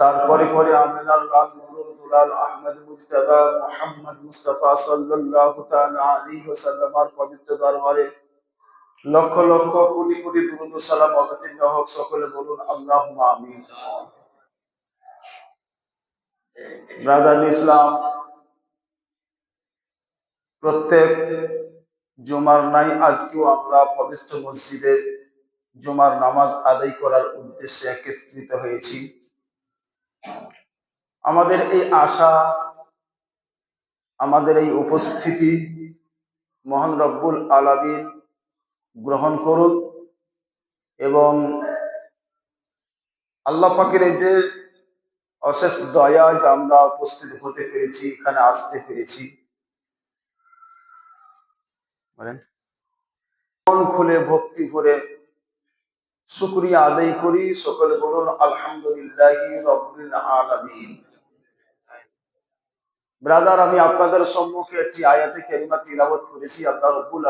তারপরে পরে দরবারে লক্ষ লক্ষ কোটি কোটি দুরুদ সালাম অবতীর্ণ হোক সকলে বলুন আল্লাহুম্মা আমিন। ব্রাদার ইসলাম, প্রত্যেক জুমার নাই, আজকেও আমরা পবিত্র মসজিদে জুমার নামাজ আদায় করার উদ্দেশ্যে একত্রিত হয়েছি। আমাদের এই আশা, আমাদের এই উপস্থিতি মহান রব্বুল আলামিন গ্রহণ করুন এবং আল্লাহ পাকের এই যে অশেষ দয়া যে আমরা উপস্থিত হতে পেরেছি, এখানে আসতে পেরেছি। খুলে ভক্তি করে শুক্রিয়া আদায় করি। বলুন, আলহামদুলিল্লাহ ব্রাদার আমি আপনাদের সম্মুখে একটি আয়াতে কেরিমা তিলাবত করেছি। আল্লাহ রব্বুল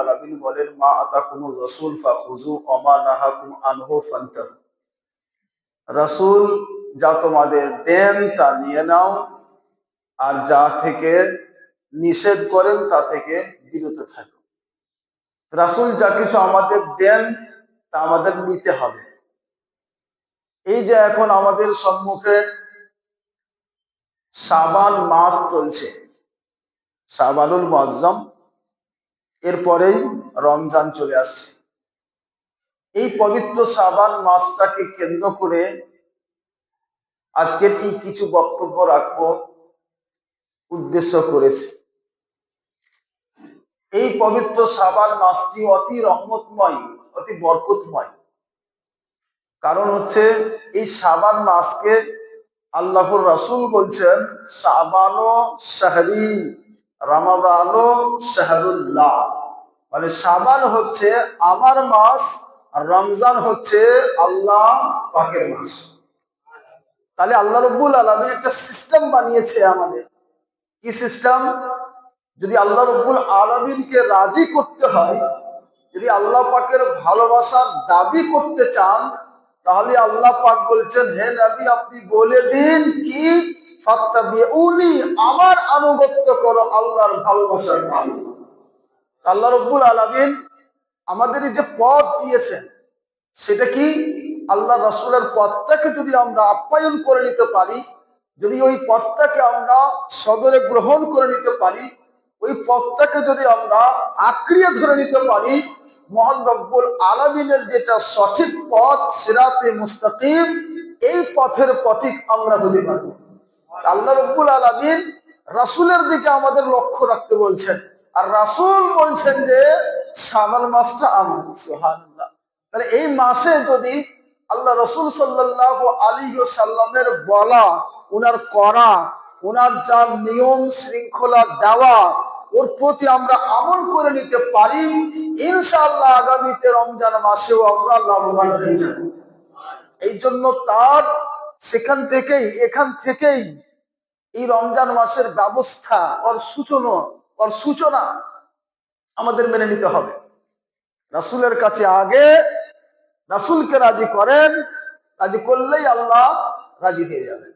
বলেন, মা যা তোমাদের দেন তা নিয়ে নাও, আর যা থেকে নিষেধ করেন তা থেকে বিরত থাকো। রাসূল যা কিছু আমাদের দেন তা আমাদের নিতে হবে। এই যে এখন আমাদের সম্মুখে সাবান মাস চলছে। সাবানুল মজ্জম এরপরেই রমজান চলে আসছে। এই পবিত্র সাবান মাসটাকে কেন্দ্র করে আজকের এই কিছু বক্তব্য রাখব, উদ্দেশ্য করেছে। এই পবিত্র সাবান মাসটি অতি রহমতময়। অতি বরকতময়। কারণ হচ্ছে এই সাবান মাসকে আল্লাহর রাসুল বলছেন সাবানো শাহরি, রামাদানো শাহরুল্লাহ। মানে সাবান হচ্ছে আমার মাস, আর রমজান হচ্ছে আল্লাহ পাকের মাস। তাহলে আল্লাহ রব্বুল আলমী একটা সিস্টেম বানিয়েছে আমাদের। কি সিস্টেম? যদি আল্লাহ রব্বুল আলমিনকে রাজি করতে হয় যদি আল্লাহ পাকের ভালোবাসার দাবি করতে চান, তাহলে আল্লাহ পাক বলছেন, হে নবী, আপনি বলে দিন কি? উনি আমার আনুগত্য করো আল্লাহর ভালোবাসার মালিক। আল্লাহ রব্বুল আলমিন আমাদের যে পথ দিয়েছেন, সেটা কি? আল্লাহ রসুলের পথটাকে যদি আমরা আপ্যায়ন করে নিতে পারি, যদি ওই পথটাকে আমরা সদরে গ্রহণ করে নিতে পারি, ওই পথটাকে যদি আমরা আঁকড়িয়ে ধরে নিতে পারি মহান রব্বুল আলমিনের যেটা সঠিক পথ, সিরাতে মুস্তাকিম, এই পথের পথিক আমরা হতে পারব। আল্লাহ রব্বুল আলমিন রাসুলের দিকে আমাদের লক্ষ্য রাখতে বলছেন। আর রাসুল বলছেন যে সামান মাসটা আমার। সোহানুল্লাহ তাহলে এই মাসে যদি আল্লাহ রসুল সাল্লাহ আলী সাল্লামের বলা, উনার করা ওনার যা নিয়ম, শৃঙ্খলা, দেওয়া ওর প্রতি আমরা আমল করে নিতে পারি। ইনশাল্লাহ আগামীতে রমজান মাসেও আমরা লাভবান হয়ে যাব। এই জন্য তার সেখান থেকেই, এখান থেকেই এই রমজান মাসের ব্যবস্থা ওর সূচনা ওর সূচনা আমাদের মেনে নিতে হবে। রাসুলের কাছে আগে রাসুলকে রাজি করেন, রাজি করলেই আল্লাহ রাজি হয়ে যাবেন।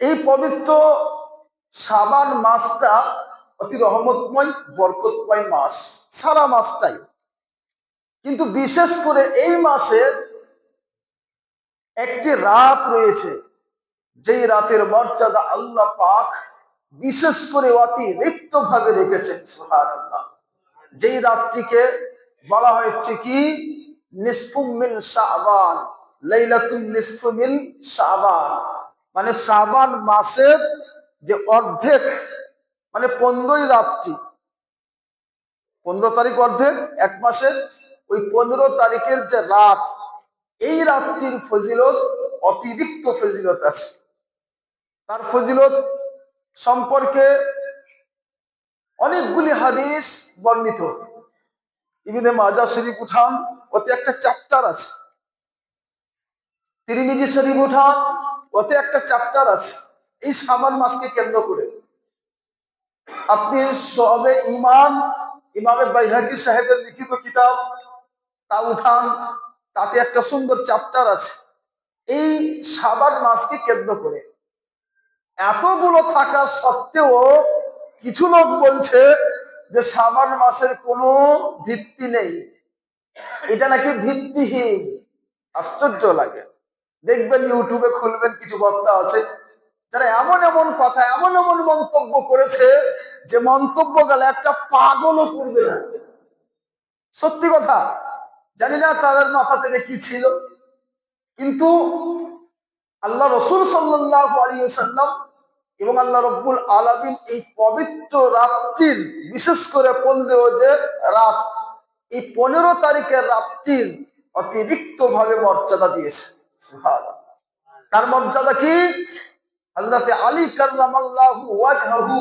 এই পবিত্র সাবান মাসটা অতি রহমতময়, বরকতময় মাস। সারা মাসটাই। কিন্তু বিশেষ করে এই মাসে একটি রাত রয়েছে, যেই রাতের মর্যাদা আল্লাহ পাক বিশেষ করে অতিরিক্ত ভাবে রেখেছেন সোহার আল্লাহ যেই রাতটিকে বলা হয়েছে কি? নিসফুমিন শাহবান লাইলাতুল নিসফুমিন শাহবান মানে শাহবান মাসের যে অর্ধেক মানে পনেরোই রাত্রি। পনেরো তারিখ অর্ধেক, এক মাসের, ওই পনেরো তারিখের যে রাত, এই রাত্রির ফজিলত, অতিরিক্ত ফজিলত আছে। তার ফজিলত সম্পর্কে অনেকগুলি হাদিস বর্ণিত। ইবিনে মাজা শরীফ উঠান, ওতে একটা চ্যাপ্টার আছে। তিরিমিজি শরীফ উঠান, ওতে একটা চ্যাপ্টার আছে। এই সামান মাসকে কেন্দ্র করে। আপনি সবে ইমাম ইমামে বাইহাকি সাহেবের লিখিত কিতাব, তা উঠান, তাতে একটা সুন্দর চ্যাপ্টার আছে। এই সাবান মাসকে কেন্দ্র করে এতগুলো থাকা সত্ত্বেও কিছু লোক বলছে যে সাবান মাসের কোনো ভিত্তি নেই। এটা নাকি ভিত্তিহীন। আশ্চর্য লাগে। দেখবেন ইউটিউবে খুলবেন, কিছু বক্তা আছে, যারা এমন এমন কথা, এমন এমন মন্তব্য করেছে যে মন্তব্য গেলে, একটা পাগলও করবে না। সত্যি কথা, জানি না তাদের মাথা থেকে কি ছিল, কিন্তু আল্লাহ রসুল সাল্লাম এবং আল্লাহ রব্বুল আলমিন এই পবিত্র রাত্রির, বিশেষ করে পনেরো যে রাত, এই পনেরো তারিখের রাত্রির অতিরিক্ত ভাবে মর্যাদা দিয়েছে। তার মর্যাদা কি? হজরতে আলী কার্লামাল্লাহু ওয়াজহাহু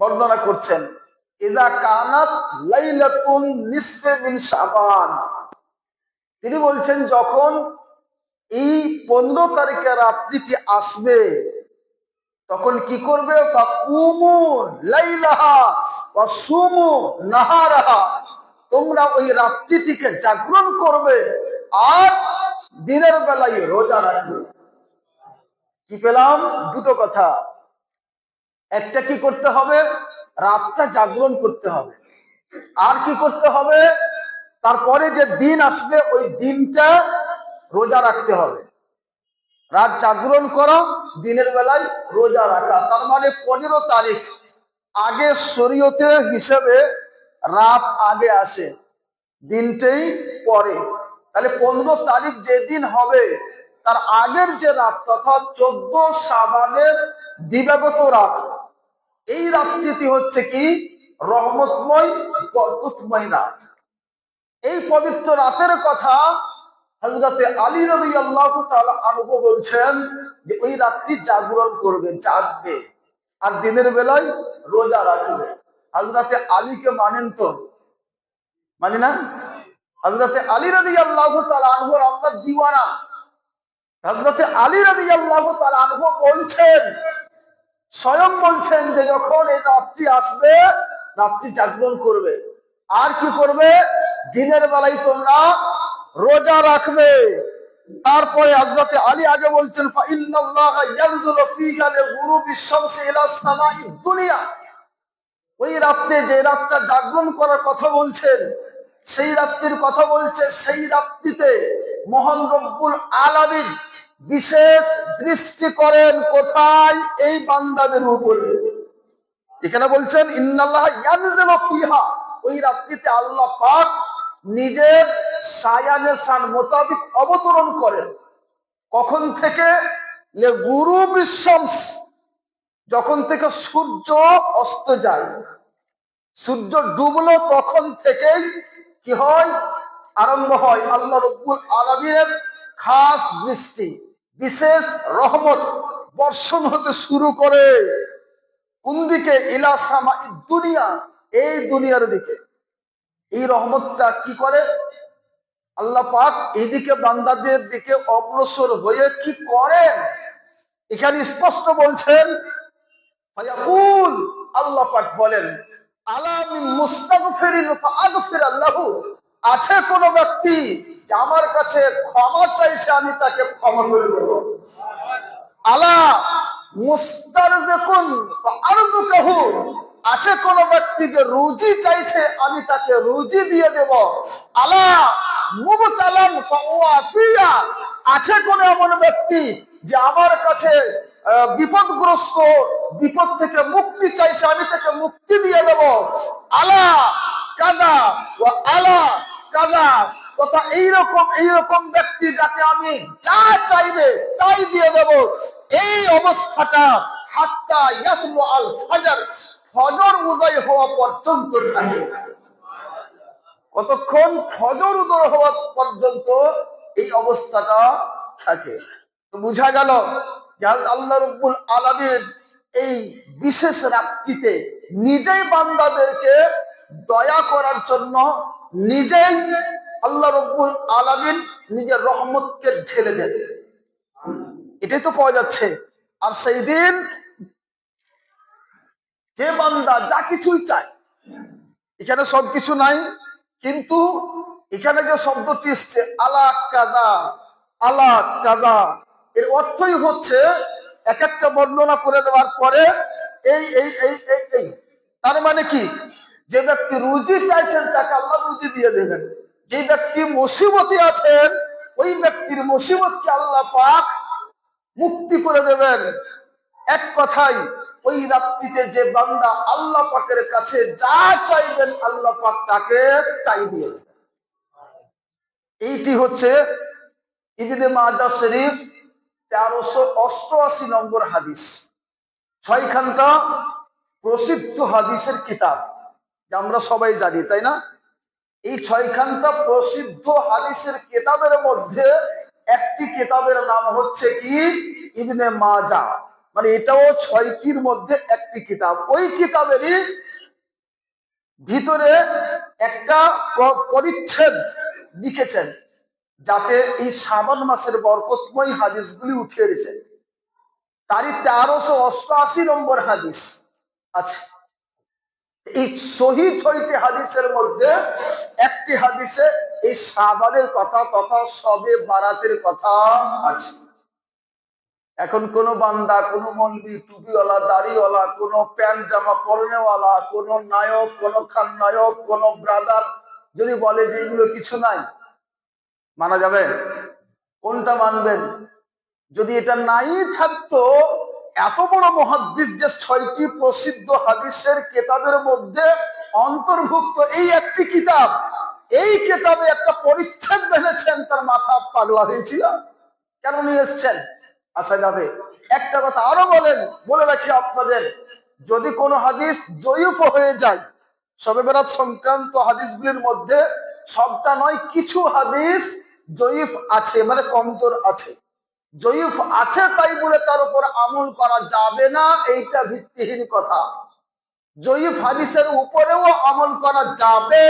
বর্ণনা করছেন ইজা কানাত লাইলাতুন নিসফে শাবান। তিনি বলছেন, যখন এই পনেরো তারিখে রাত্রিটি আসবে, তখন কি করবে? তোমরা ওই রাত্রিটিকে জাগরণ করবে আর দিনের বেলায় রোজা রাখবে। কি পেলাম? দুটো কথা। একটা কি করতে হবে? রাতটা জাগরণ করতে হবে। আর কি করতে হবে? তারপরে যে দিন আসবে, ওই দিনটা রোজা রাখতে হবে। রাত জাগরণ করা, দিনের বেলায় রোজা রাখা। তার মানে পনেরো তারিখ আগে শরীয়তে হিসেবে রাত আগে আসে, দিনটাই পরে। তাহলে পনেরো তারিখ যেদিন হবে তার আগের যে রাত তথা চোদ্দ সাবানের দিবাগত রাত, এই রাত্রিটি হচ্ছে কি? রহমতময় রাত। এই পবিত্র রাতের কথা হজরতে আলী রবি আল্লাহ আনুভ বলছেন যে, ওই রাত্রি জাগরণ করবে, জাগবে। আর দিনের বেলায় রোজা রাখবে। হজরতে আলীকে মানেন তো? মানি না? হজরতে আলী রবি আল্লাহ আনহুর আমরা দিওয়ানা। হজরতে আলী রবি আল্লাহ আনহু বলছেন, স্বয়ং বলছেন যে যখন এই রাত্রি আসবে, রাত্রি জাগরণ করবে। আর কি করবে? দিনের বেলায় তোমরা রোজা রাখবে। তারপরে হযরতে আলী আগে বলছেন ওই রাত্রে যে রাতটা জাগরণ করার কথা বলছেন, সেই রাত্রির কথা বলছে সেই রাত্রিতে মহান রব্বুল আলামিন বিশেষ দৃষ্টি করেন কোথায় এই বান্দাদের উপরে। এখানে বলছেন, ইন্নাল্লাহ ওই রাত্রিতে আল্লাহ পাক নিজের সায়ানের শান মোতাবিক অবতরণ করেন। কখন থেকে? গুরু বিশ্বংস যখন থেকে সূর্য অস্ত যায়। সূর্য ডুবলো তখন থেকেই কি হয়? আরম্ভ হয়। আল্লাহ রব্বুল আলমীর খাস দৃষ্টি, বিশেষ রহমত বর্ষণ হতে শুরু করে। কোন দিকে? ইলাসামা দুনিয়া, এই দুনিয়ার দিকে। এই রহমতটা কি করে? আল্লাহ পাক এইদিকে বান্দাদের দিকে অগ্রসর হয়ে কি করেন? এখানে স্পষ্ট বলছেন আল্লাহ পাক বলেন আলামি মুস্তাগফিরিন ফাগফির আল্লাহু আছে কোন ব্যক্তি যে আমার কাছে ক্ষমা চাইছে, আমি তাকে ক্ষমা করে দেব? আলা মুস্তারজিকুন ফাআরযুকাহু। আছে কোন ব্যক্তি যে রুজি চাইছে, আমি তাকে রুজি দিয়ে দেব? আলা মুবতালান ফাওয়াফিয়া আছে কোন এমন ব্যক্তি যে আমার কাছে বিপদগ্রস্ত, বিপদ থেকে মুক্তি চাইছে, আমি তাকে মুক্তি দিয়ে দেব? আলা ও আলা তথা এইরকম এইরকম ব্যক্তি যাকে আমি যা চাইবে তাই দিয়ে দেব। এই অবস্থাটা হাত্তা আল ফাজার, ফজর উদয় হওয়া পর্যন্ত থাকে। কতক্ষণ ফজর উদয় হওয়া পর্যন্ত এই অবস্থাটা থাকে। তো বোঝা গেল আল্লাহ রব্বুল আলমীর এই বিশেষ রাত্রিতে নিজেই বান্দাদেরকে দয়া করার জন্য নিজেই আল্লাহ রব্বুল আলমিন নিজের রহমতকে ঢেলে দেন। এটাই তো পাওয়া যাচ্ছে। আর সেই দিন যে বান্দা যা কিছুই চায়, এখানে সবকিছু নাই, কিন্তু এখানে যে শব্দটি এসছে, আলা কাদা আলা কাজা এর অর্থই হচ্ছে এক একটা বর্ণনা করে দেওয়ার পরে এই এই এই এই, তার মানে কি? যে ব্যক্তি রুজি চাইছেন, তাকে আল্লাহ রুজি দিয়ে দেবেন। যে ব্যক্তি মুসিবতী আছেন, ওই ব্যক্তির মুসিবতকে আল্লাহ পাক মুক্তি করে দেবেন। এক কথাই ওই রাত্রিতে যে বান্দা আল্লাহ পাকের কাছে যা চাইবেন, আল্লাহ পাক তাকে তাই দিয়ে দেবেন। এইটি হচ্ছে ইবিদে মাজা শরীফ তেরোশো অষ্টআশি নম্বর হাদিস। ছয়খানটা প্রসিদ্ধ হাদিসের কিতাব। আমরা সবাই জানি, তাই না? এই ছয়খানটা প্রসিদ্ধ হাদিসের কিতাবের মধ্যে একটি কিতাবের নাম হচ্ছে কি? ইবনে মাজা। মানে এটাও ছয়টির মধ্যে একটি কিতাব। ওই কিতাবেরই ভিতরে একটা পরিচ্ছেদ লিখেছেন, যাতে এই শ্রাবণ মাসের বরকতময় হাদিসগুলি উঠে এসেছে তারই তেরোশো অষ্টআশি নম্বর হাদিস আছে। এই ছয়টি হাদিসের মধ্যে একটি হাদিসে এই কথা তথা সবে বারাতের কথা আছে। এখন কোন বান্দা, কোন মলবি, টুপিওয়ালা, দাড়িওয়ালা, কোন প্যান্ট, জামা পরনেওয়ালা, কোন নায়ক, কোন খান নায়ক কোন ব্রাদার যদি বলে যে এগুলো কিছু নাই, মানা যাবে? কোনটা মানবেন? যদি এটা নাই থাকতো এত বড় মহাদ্দিস যে ছয়টি প্রসিদ্ধ হাদিসের কেতাবের মধ্যে অন্তর্ভুক্ত এই একটি কিতাব, এই কেতাবে একটা পরিচ্ছেদ বেঁধেছেন তার মাথা পাগলা হয়েছিল। কেন নিয়ে এসছেন? আসা যাবে, একটা কথা আরও বলেন, বলে রাখি আপনাদের, যদি কোনো হাদিস জয়ীফ হয়ে যায় সবে বেরাত সংক্রান্ত হাদিসগুলির মধ্যে সবটা নয়, কিছু হাদিস জয়ীফ আছে মানে কমজোর আছে। জয়ীফ আছে তাই বলে তার উপর আমল করা যাবে না, এইটা ভিত্তিহীন কথা। জয়ীফ হাদিসের উপরেও আমল করা যাবে।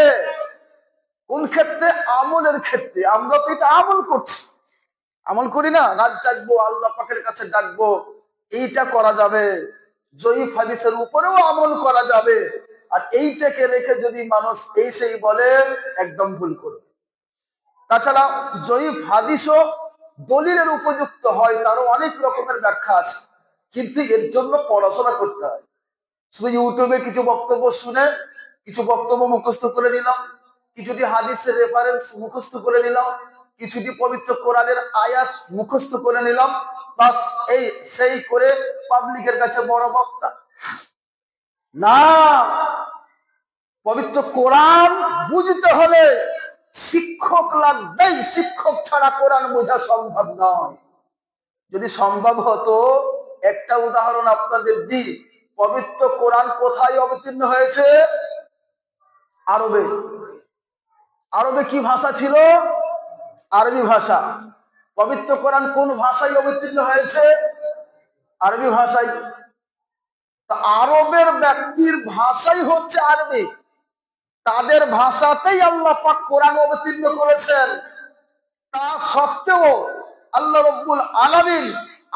কোন ক্ষেত্রে? আমলের ক্ষেত্রে। আমরা তো এটা আমল করছি। আমল করি না, রাত জাগবো, আল্লাহ পাকের কাছে ডাকবো, এইটা করা যাবে। জয়ীফ হাদিসের উপরেও আমল করা যাবে। আর এইটাকে রেখে যদি মানুষ এই সেই বলে, একদম ভুল করবে। তাছাড়া জয়ীফ হাদিসও দলিলের উপযুক্ত হয়, তারও অনেক রকমের ব্যাখ্যা আছে। কিন্তু এর জন্য পড়াশোনা করতে হয়। শুধু ইউটিউবে কিছু বক্তব্য শুনে, কিছু বক্তব্য মুখস্থ করে নিলাম, কিছুটি হাদিসের রেফারেন্স মুখস্থ করে নিলাম, কিছুটি পবিত্র কোরআনের আয়াত মুখস্থ করে নিলাম, বাস এই, সেই করে পাবলিকের কাছে বড় বক্তা। না, পবিত্র কোরআন বুঝতে হলে শিক্ষক লাগবেই, শিক্ষক ছাড়া কোরআন বোঝা সম্ভব নয়। যদি সম্ভব হতো, একটা উদাহরণ আপনাদের দিই, পবিত্র কোরআন কোথায় অবতীর্ণ হয়েছে? আরবে। আরবে কি ভাষা ছিল? আরবি ভাষা। পবিত্র কোরআন কোন ভাষায় অবতীর্ণ হয়েছে? আরবি ভাষায়। আরবের ব্যক্তির ভাষাই হচ্ছে আরবি। তাদের ভাষাতেই আল্লাহ পাক কোরআন অবতীর্ণ করেছেন। তা সত্ত্বেও আল্লাহ রব্বুল আলামিন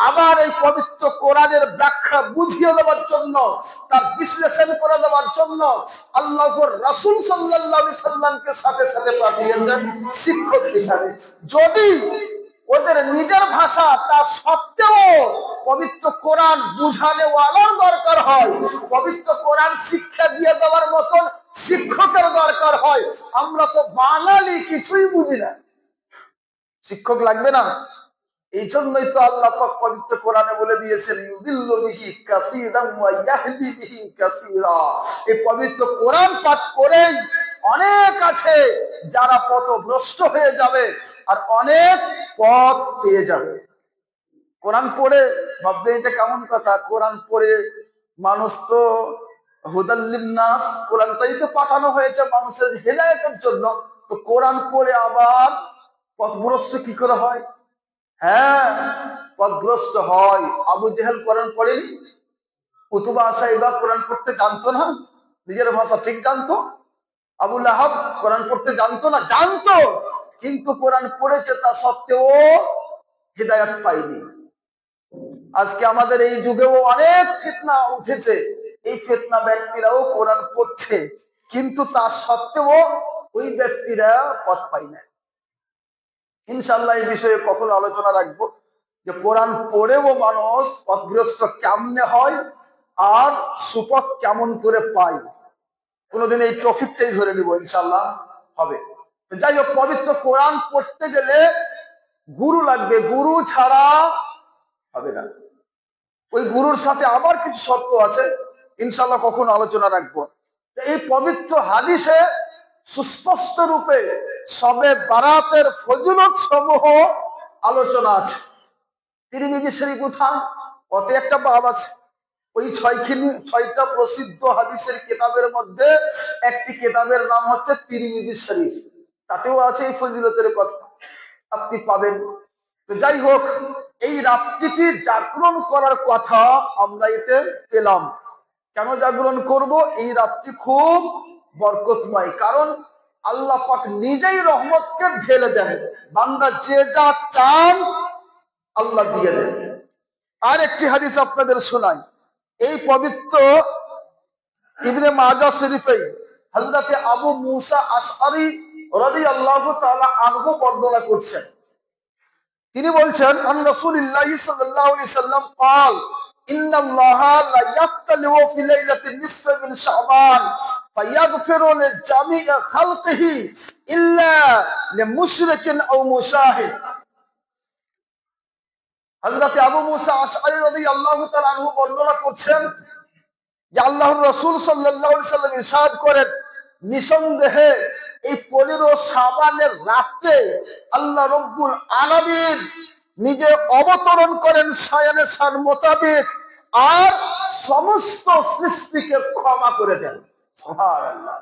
আবার এই পবিত্র কোরআনের ব্যাখ্যা বুঝিয়ে দেওয়ার জন্য, তার বিশ্লেষণ করে দেওয়ার জন্য আল্লাহ রাসুল সাল্লাহ সাল্লামকে সাথে সাথে পাঠিয়েছেন শিক্ষক হিসাবে। যদি ওদের নিজের ভাষা তা সত্ত্বেও পবিত্র কোরআন বুঝানেওয়ালার দরকার হয়, পবিত্র কোরআন শিক্ষা দিয়ে দেওয়ার মতন শিক্ষকের দরকার হয়। আমরা তো বাঙালি, কিছুই বুঝি না। শিক্ষক লাগবে না? এই জন্যই তো আল্লাহ পবিত্র কোরআনে বলে দিয়েছেন এই পবিত্র কোরআন পাঠ করেই অনেক আছে যারা পথভ্রষ্ট হয়ে যাবে আর অনেক পথ পেয়ে যাবে। কোরআন পড়ে ভাববে এটা কেমন কথা? কোরআন পড়ে মানুষ তো হুদাল্লিম নাস কোরআনটাই তো পাঠানো হয়েছে মানুষের হেদায়তের জন্য। তো কোরআন পড়ে আবার পথভ্রষ্ট কি করে হয়? হ্যাঁ পথগ্রস্ত হয়। আবু জেহেল কোরআন পড়েনি? কুতুবা সাহেবা কোরআন পড়তে জানতো না? নিজের ভাষা ঠিক জানতো? আবুল আহাব কোরআন পড়তে জানতো না? জানতো, কিন্তু কোরআন পড়েছে তা সত্ত্বেও হৃদায়ত পাইনি আজকে আমাদের এই যুগেও অনেক ফিতনা উঠেছে। এই ফিতনা ব্যক্তিরাও কোরআন পড়ছে, কিন্তু তা সত্ত্বেও ওই ব্যক্তিরা পথ পাই না। ইনশাল্লাহ এই বিষয়ে কখন আলোচনা রাখব যে কোরআন পড়েও মানুষ পথগ্রস্ত কেমনে হয় আর সুপথ কেমন করে পায়। কোনোদিন এই টপিকটাই ধরে নিব ইনশাল্লাহ হবে। যাই হোক, পবিত্র কোরআন পড়তে গেলে গুরু লাগবে, গুরু ছাড়া হবে না। ওই গুরুর সাথে আবার কিছু শর্ত আছে। ইনশাল্লাহ কখন আলোচনা রাখব। এই পবিত্র হাদিসে সুস্পষ্ট রূপে সবে বারাতের ফজিলত সমূহ আলোচনা আছে। তিরিমিজি শরীফ উঠান, অতে একটা বাব আছে। ওই ছয়খানি, ছয়টা প্রসিদ্ধ হাদিসের কিতাবের মধ্যে একটি কিতাবের নাম হচ্ছে তিরিমিজি শরীফ। তাতেও আছে এই ফজিলতের কথা। আপনি পাবেন। তো যাই হোক, এই রাত্রিটি জাগরণ করার কথা আমরা এতে পেলাম। কেন জাগরণ করব এই রাত্রি খুব বরকতময় কারণ আল্লাহ পাক নিজেই রহমতকে ঢেলে দেন বান্দা যে যা চান আল্লাহ দিয়ে দেন আর একটি হাদিস আপনাদের শোনাই এই পবিত্র ইবনে মাজা শরীফে হজরতে আবু মুসা আশআরি রাদিয়াল্লাহু তাআলা আনহু বর্ণনা করছেন তিনি বলছেন আন রাসূলুল্লাহি সাল্লাল্লাহু আলাইহি সাল্লাম قال ان الله لا يطلع في ليله النصف من شعبان فيغفر لجميع خلقه الا لمشرك او مشاهد হযরত আবু মুসা আশআরি রাদিয়াল্লাহু তাআলা আনহু বর্ণনা করছেন যে আল্লাহর রাসূল সাল্লাল্লাহু আলাইহি সাল্লাম ইরশাদ করেন নিঃসন্দেহে এই পনেরো সাবানের রাতে আল্লাহ রব্বুল আলামিন নিজে অবতরণ করেন সায়ানে সার মোতাবেক আর সমস্ত সৃষ্টিকে ক্ষমা করে দেন। আল্লাহ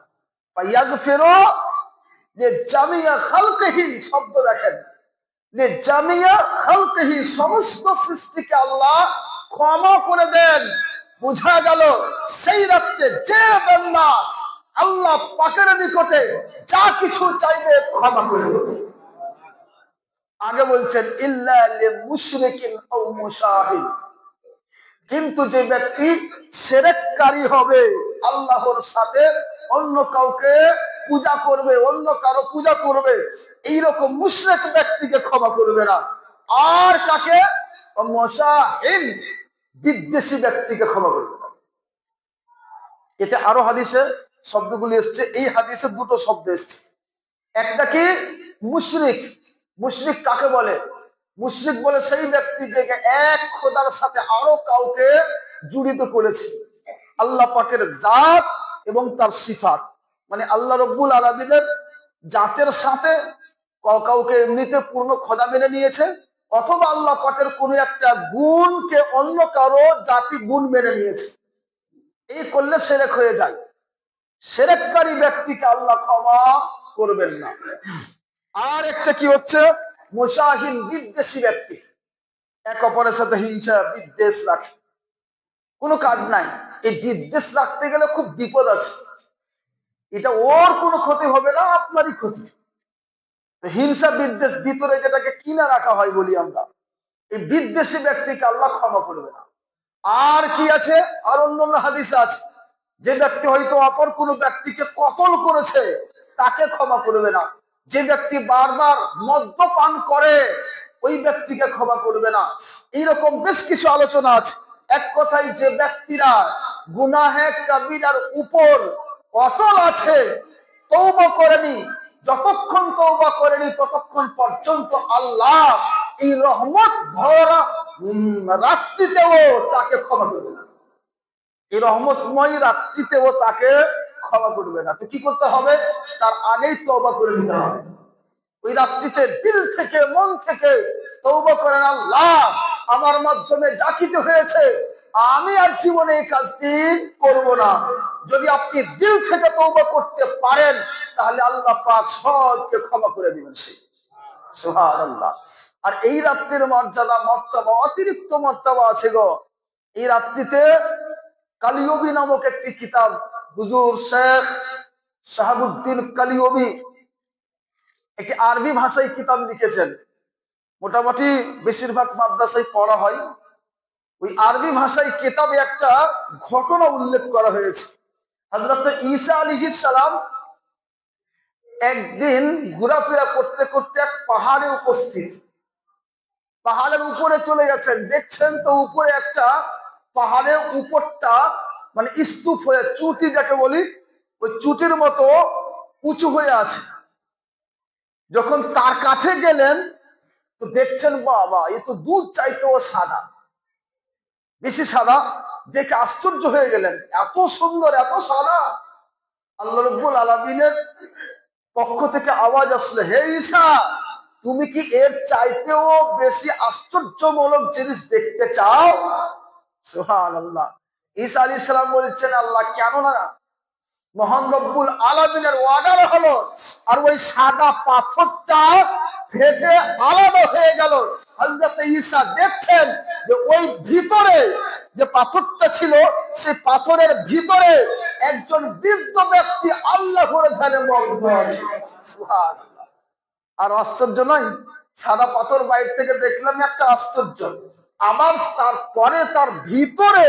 সেই রাত্রে যে আল্লাহ পাকের নিকটে যা কিছু চাইবে ক্ষমা করে দেবে। আগে বলছেন, ইল্লা মুশাহিদ। কিন্তু যে ব্যক্তি সেরেককারী হবে, আল্লাহর সাথে অন্য কাউকে পূজা করবে, অন্য কারও পূজা করবে, এইরকম মুশরেক ব্যক্তিকে ক্ষমা করবে না। আর কাকে? মশাহীন বিদ্বেষী ব্যক্তিকে ক্ষমা করবে না। এতে আরও হাদিসে শব্দগুলি এসছে। এই হাদিসে দুটো শব্দ এসছে। একটা কি? মুশরিক। মুশরিক কাকে বলে? মুশরিক বলে সেই ব্যক্তি যে এক খোদার সাথে আরও কাউকে জড়িত করেছে। আল্লাহ পাকের জাত এবং তার সিফাত। মানে আল্লাহ রব্বুল আলমিনের জাতের সাথে কাউকে এমনিতে পূর্ণ খোদা মেনে নিয়েছে, অথবা আল্লাহ পাকের কোন একটা গুণকে অন্য কারও জাতি গুণ মেনে নিয়েছে। এই করলে সেরেক হয়ে যায়। সেরেককারী ব্যক্তিকে আল্লাহ ক্ষমা করবেন না। আর একটা কি হচ্ছে? মুসাহিন বিদ্বেষী ব্যক্তি। এক অপরের সাথে হিংসা, বিদ্বেষ রাখে। কোনো কাজ নাই। এই বিদ্বেষ রাখতে গেলে খুব বিপদ আছে। এটা ওর কোনো ক্ষতি হবে না, আপনারই ক্ষতি। হিংসা, বিদ্বেষ ভিতরে যেটাকে কিনা রাখা হয় বলি আমরা, এই বিদ্বেষী ব্যক্তিকে আল্লাহ ক্ষমা করবে না। আর কি আছে? আর অন্য হাদিসে আছে, যে ব্যক্তি হয়তো অপর কোনো ব্যক্তিকে কতল করেছে, তাকে ক্ষমা করবে না। যে ব্যক্তি বারবার মদ্যপান করে, ওই ব্যক্তিকে ক্ষমা করবে না। এইরকম বেশ কিছু আলোচনা আছে। এক কথাই যে ব্যক্তিরা গুনাহে কাবিরার উপর অটল আছে তৌবা করেনি, যতক্ষণ তৌবা করেনি ততক্ষণ পর্যন্ত আল্লাহ এই রহমত ভরা রাত্রিতেও তাকে ক্ষমা করবে না। এই রহমতময় রাত্রিতেও তাকে ক্ষমা করবে না। তো কি করতে হবে? তার আগেই তৌবা করে নিতে হবে। ওই রাত্রিতে দিল থেকে, মন থেকে তৌবা করেন আল্লাহ, আমার মাধ্যমে কিছু হয়েছে, আমি আর জীবনে এই কাজটি করব না। যদি আপনি দিল থেকে তৌবা করতে পারেন, তাহলে আল্লাহ পাক সবকে ক্ষমা করে দিবেন সে। আল্লাহ আর এই রাত্রির মর্যাদা, মর্তবা, অতিরিক্ত মর্তবা আছে গো। এই রাত্রিতে কালিয়বি নামক একটি কিতাব, হুজুর শেখ শাহাবুদ্দিন কালিয়বি একটি আরবি ভাষায় কিতাব লিখেছেন। মোটামুটি বেশিরভাগ মাদ্রাসায় পড়া হয়। ওই আরবি ভাষায় কিতাবে একটা ঘটনা উল্লেখ করা হয়েছে। হজরত ঈসা আলী সালাম একদিন ঘোরাফেরা করতে করতে এক পাহাড়ে উপস্থিত। পাহাড়ের উপরে চলে গেছেন। দেখছেন তো উপরে একটা পাহাড়ের উপরটা মানে স্তূপ হয়ে চুটি যাকে বলি ওই চুটির মতো উঁচু হয়ে আছে। যখন তার কাছে গেলেন, তো দেখছেন, বাবা, এ তো দুধ চাইতেও সাদা। বেশি সাদা, দেখে আশ্চর্য হয়ে গেলেন, এত সুন্দর, এত সাদা। আল্লাহ রব্বুল আলমিনের পক্ষ থেকে আওয়াজ আসলে, হে ঈশা, তুমি কি এর চাইতেও বেশি আশ্চর্যমূলক জিনিস দেখতে চাও? সুহান আল্লাহ ঈসা আলী ইসলাম বলছেন, আল্লাহ কেন না মহান রব্বুল আলমিনের অর্ডার হলো, আর ওই সাদা পাথরটা ফেটে আলাদা হয়ে গেল। হজরত ঈসা দেখছেন যে ওই ভিতরে যে পাথরটা ছিল, সেই পাথরের ভিতরে একজন বৃদ্ধ ব্যক্তি আল্লাহর ধ্যানে মগ্ন আছে। আর আশ্চর্য নয়, সাদা পাথর বাইরে থেকে দেখলাম একটা আশ্চর্য। আবার তারপরে তার ভিতরে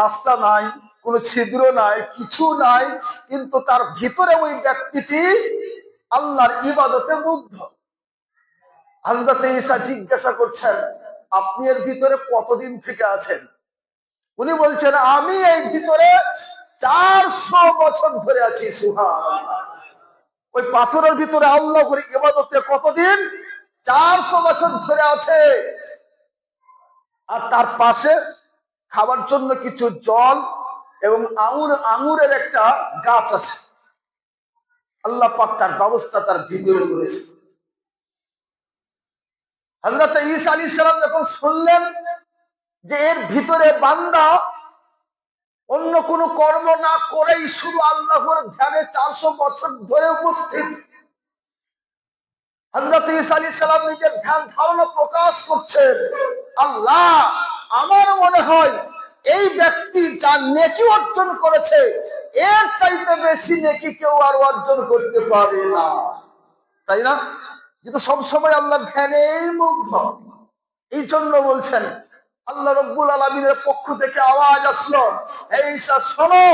রাস্তা নাই। কোনো ছিদ্র নাই, কিছু নাই, কিন্তু তার ভিতরে ওই ব্যক্তিটি আল্লাহর ইবাদতে মুগ্ধ। হাজরত ঈসা জিজ্ঞাসা করছেন, আপনি এর ভিতরে কতদিন থেকে আছেন? উনি বলছেন, আমি এই ভিতরে চারশো বছর ধরে আছি সুহান ওই পাথরের ভিতরে আল্লাহ করে ইবাদতে কতদিন? চারশো বছর ধরে আছে। আর তার পাশে খাবার জন্য কিছু জল এবং আঙুর, আঙুরের একটা গাছ আছে। আল্লাহ পাক তার ব্যবস্থা তার ভিতরে করেছে। হজরত ঈসা আলী সালাম যখন শুনলেন যে এর ভিতরে বান্দা অন্য কোনো কর্ম না করেই শুধু আল্লাহর ধ্যানে চারশো বছর ধরে উপস্থিত হজরত ঈসা আলী সালাম নিজের ধ্যান ধারণা প্রকাশ করছেন, আল্লাহ, আমার মনে হয় এই ব্যক্তি যা নেকি অর্জন করেছে, এর চাইতে বেশি নেকি কেউ আর অর্জন করতে পারে না। তাই না? কিন্তু সবসময় আল্লাহ ধ্যানেই মুগ্ধ। এই জন্য বলছেন, আল্লাহ রব্বুল আলমিনের পক্ষ থেকে আওয়াজ আসলো। এই শোনো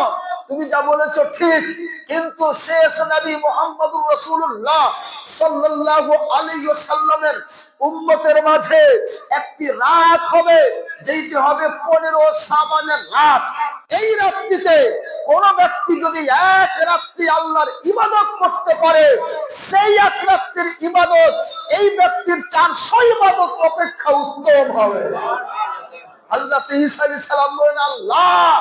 তুমি যা বলেছ ঠিক, কিন্তু শেষ নবী মোহাম্মদুর রসুল্লাহ সাল্লাল্লাহু আলাইহি সাল্লামের উম্মতের মাঝে একটি রাত হবে যেটি হবে পনেরো সাবানের রাত। এই রাত্রিতে কোন ব্যক্তি যদি এক রাত্রি আল্লাহর ইবাদত করতে পারে, সেই এক রাত্রির ইবাদত এই ব্যক্তির চারশো ইবাদত অপেক্ষা উত্তম হবে। আল্লাহ,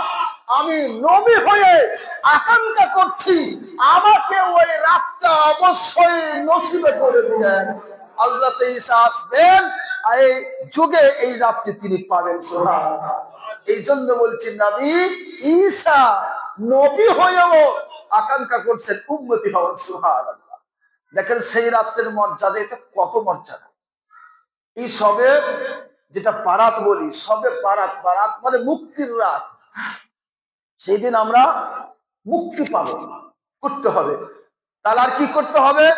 আমি নবী হয়ে আকাঙ্ক্ষা করছি। আমাকে ওই রাতটা অবশ্যই নসিবে করে দিবেন। হযরত ঈসা আসবেন এই যুগে এই রাতটি তিনি পাবেন, সুবহানাল্লাহ। এই জন্য বলছি, নবী ঈশা নবী হয়েও আকাঙ্ক্ষা করছেন উন্নতি হওয়ার, সুবহানাল্লাহ। দেখেন সেই রাত্রের মর্যাদা এতে কত মর্যাদা? এই সবে যেটা পারাত বলি, সবে পারাত পারাত মানে মুক্তির রাত। সেই দিন আমরা মুক্তি পাব। করতে হবে। তাহলে আর কি করতে হবে?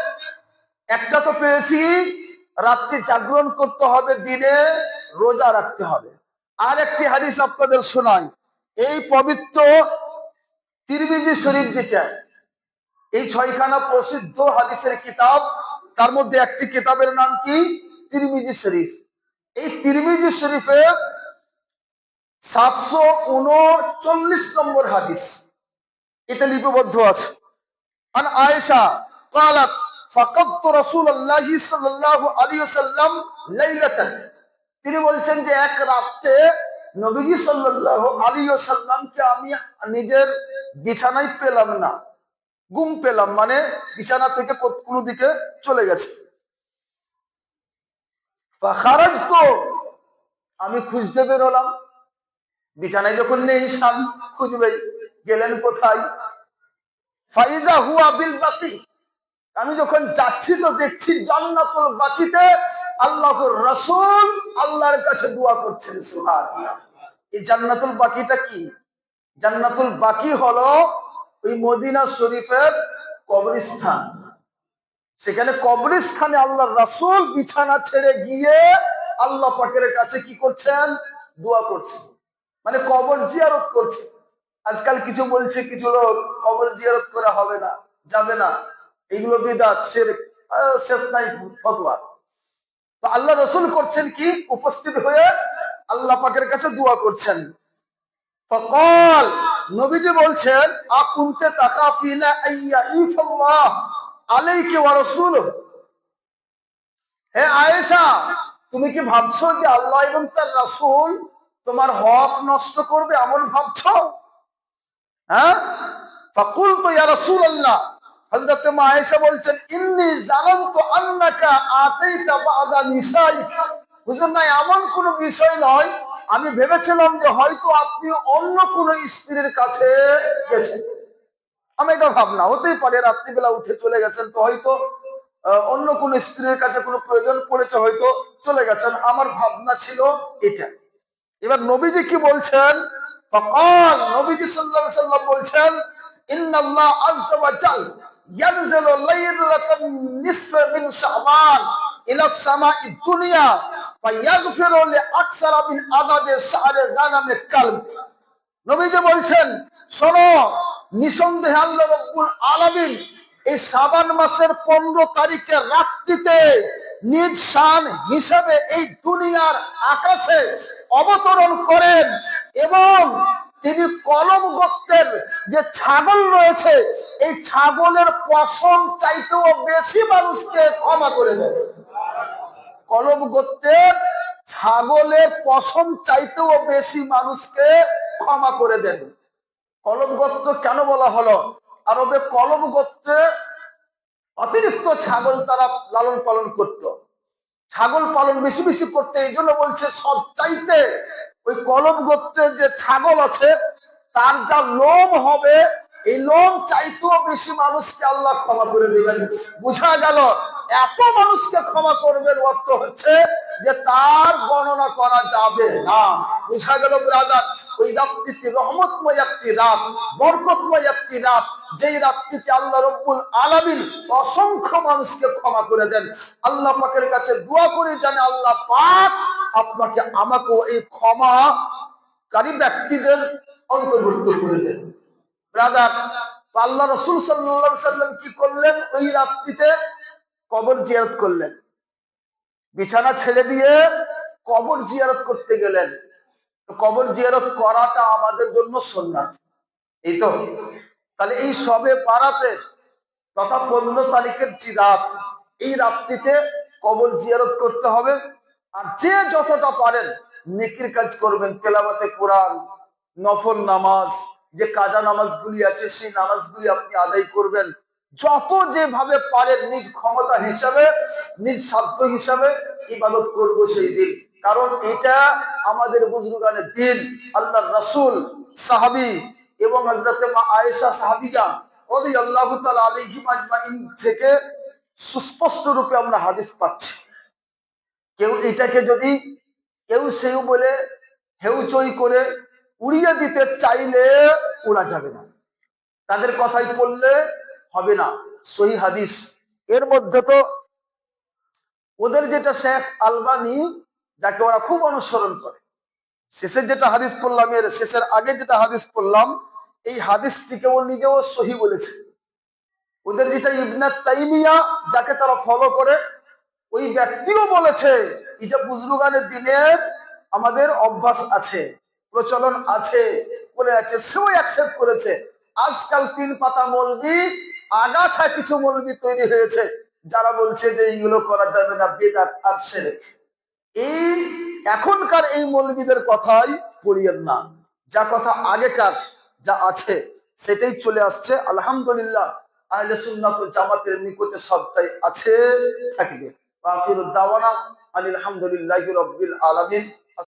একটা তো পেয়েছি, রাত্রি জাগরণ করতে হবে, দিনে রোজা রাখতে হবে। আর একটি হাদিস আপনাদের শোনাই। এই পবিত্র তিরমিজি শরীফ যেটা, এই ছয়খানা প্রসিদ্ধ হাদিসের কিতাব, তার মধ্যে একটি কিতাবের নাম কি? তিরমিজি শরীফ। এই তিরমিজি শরীফে সাতশো উনচল্লিশ নম্বর হাদিস এতে লিপিবদ্ধ আছে আন আয়েশা قالت فقدت رسول الله صلى الله عليه وسلم ليله তিনি বলছেন যে এক রাতে নবীজি সাল্লাল্লাহু আলাইহি ওয়াসাল্লামকে আমি নিজের বিছানায় পেলাম না ঘুম পেলাম মানে বিছানা থেকে কোনো দিকে চলে গেছে খারাজ তো, আমি খুঁজতে বেরোলাম। বিছানায় যখন নেই স্বামী খুঁজবে, গেলেন কোথায়? ফাইজা আমি যখন যাচ্ছি তো দেখছি জান্নাতুল বাকিতে আল্লাহর রসুল আল্লাহর কাছে দোয়া করছেন, সুবহানাল্লাহ। এই জান্নাতুল বাকিটা কি? জান্নাতুল বাকি হলো ওই মদিনা শরীফের কবরস্থান। সেখানে কবরস্থানে আল্লাহর রাসূল বিছানা ছেড়ে গিয়ে আল্লাহ পাকের কাছে কি করছেন? দোয়া করছেন। মানে কবর জিয়ারত করছে আজকাল কিছু বলছে, কিছু লোক, কবর জিয়ারত করা হবে না, যাবে না। বিদাত শেষ নাই আল্লাহ রসুল করছেন কি? উপস্থিত হয়ে আল্লাহ পাকের কাছে দোয়া করছেন। ফকল, নবীজি বলছেন, আকুনতে তাকাফিনা আইয়া ইফাল্লাহ? হে আয়েশা, তুমি কি ভাবছ যে আল্লাহ এবং তার রাসূল তোমার হক নষ্ট করবে এমন ভাবছ? হ্যাঁ? ফাকুল তো ইয়া রাসূলুল্লাহ। মা আয়েশা বলছেন, ইন্নী জানান্তু আন্নাকা আতাইতা বাদা নিসাইক হুজুর, না, এমন কোনো বিষয় নয়। আমি ভেবেছিলাম যে হয়তো আপনি অন্য কোন স্ত্রীর কাছে গেছেন। আমি এটা ভাবনা, হতেই পারে রাত্রিবেলা উঠে চলে গেছেন তো হয়তো অন্য কোন স্ত্রীর কাছে কোনো প্রয়োজন পড়েছে হয়তো চলে গেছেন। আমার ভাবনা ছিল এটা। এবার নবীজি কি বলছেন? বলছেন, শোনো নিঃসন্দেহে আল্লাহ রব্বুল আলামিন এই সাবান মাসের পনেরো তারিখের রাত্রিতে নিজ শান হিসাবে এই দুনিয়ার আকাশে অবতরণ করেন এবং তিনি কলম গোত্রের যে ছাগল রয়েছে, এই ছাগলের পশম চাইতেও বেশি মানুষকে ক্ষমা করে দেন। কলম গোত্রের ছাগলের পশম চাইতেও বেশি মানুষকে ক্ষমা করে দেন। কলম গোত্র কেন বলা হলো? আরবে কলম গোত্রে অতিরিক্ত ছাগল তারা লালন পালন করত। ছাগল পালন বেশি বেশি করতে এই জন্য বলছে সব চাইতে ওই কলম গোত্রের যে ছাগল আছে, তার যা লোম হবে, এই লোম চাইতেও বেশি মানুষকে আল্লাহ ক্ষমা করে দেবেন। বোঝা গেল এত মানুষকে ক্ষমা করবেন অর্থ হচ্ছে যে তার গণনা করা যাবে না। বোঝা গেল ব্রাদার, ওই রাত্রিটি রহমতময় একটি রাত, বরকতময় একটি রাত, যেই রাত্রিতে আল্লাহ রব্বুল আলামিন অসংখ্য মানুষকে ক্ষমা করে দেন। আল্লাহ পাকের কাছে দোয়া করে জানে আল্লাহ পাক আপনাকে আমাকেও এই ক্ষমাকারী ব্যক্তিদের অন্তর্ভুক্ত করে দেন। ব্রাদার, আল্লাহ রসুল সাল্লাম কি করলেন? ওই রাত্রিতে কবর জিয়ারত করলেন। বিছানা ছেড়ে দিয়ে কবর জিয়ারত করতে গেলেন। কবর জিয়ারত করাটা আমাদের জন্য সন্ন্যাস এই তো? তাহলে এই সবে পাড়াতে তথা পনেরো তারিখের যে রাত, এই রাত্রিতে কবর জিয়ারত করতে হবে। আর যে যতটা পারেন নেকির কাজ করবেন তেলাবাতে কোরআন, নফল নামাজ, যে কাজা নামাজগুলি আছে, সেই নামাজগুলি আপনি আদায় করবেন। যত যেভাবে পারেন নিজ ক্ষমতা হিসাবে, নিজ সাধ্য হিসাবে ইবাদত করব সেই দিন। কারণ এটা আমাদের বুজরুগানের দিন। আল্লাহ রসুল, সাহাবি এবং হজরতে মা আয়েশা সাহাবিয়া ওদি আল্লাহ আলিহিম আজমাইন থেকে সুস্পষ্ট রূপে আমরা হাদিস পাচ্ছি। কেউ এটাকে যদি কেউ সেও বলে হেউচই করে উড়িয়ে দিতে চাইলে উড়া যাবে না। তাদের কথাই পড়লে হবে না। সহি হাদিস। এর মধ্যে তো ওদের যেটা শেখ আলবানি, যাকে ওরা খুব অনুসরণ করে, শেষের যেটা হাদিস পড়লাম, এর শেষের আগে যেটা হাদিস পড়লাম, এই হাদিসটিকে ও নিজেও সহি বলেছে। ওদের যেটা ইবনা তাইমিয়া, যাকে তারা ফলো করে, ওই ব্যক্তিও বলেছে, এটা বুজরুগানের দিনে আমাদের অভ্যাস আছে, প্রচলন আছে, করে আছে, সেও অ্যাকসেপ্ট করেছে। আজকাল তিন পাতা মলবি আগাছা কিছু মলবি তৈরি হয়েছে, যারা বলছে যে এইগুলো করা যাবে না, বেদাত আর সেরেক। এই এখনকার এই মলবিদের কথাই পড়িয়েন না। যা কথা আগেকার যা আছে, সেটাই চলে আসছে। আলহামদুলিল্লাহ, আহলে সুন্নাত জামাতের নিকটে সবটাই আছে, থাকবে। আলহামদুলিল্লাহি রাব্বিল আলামিন।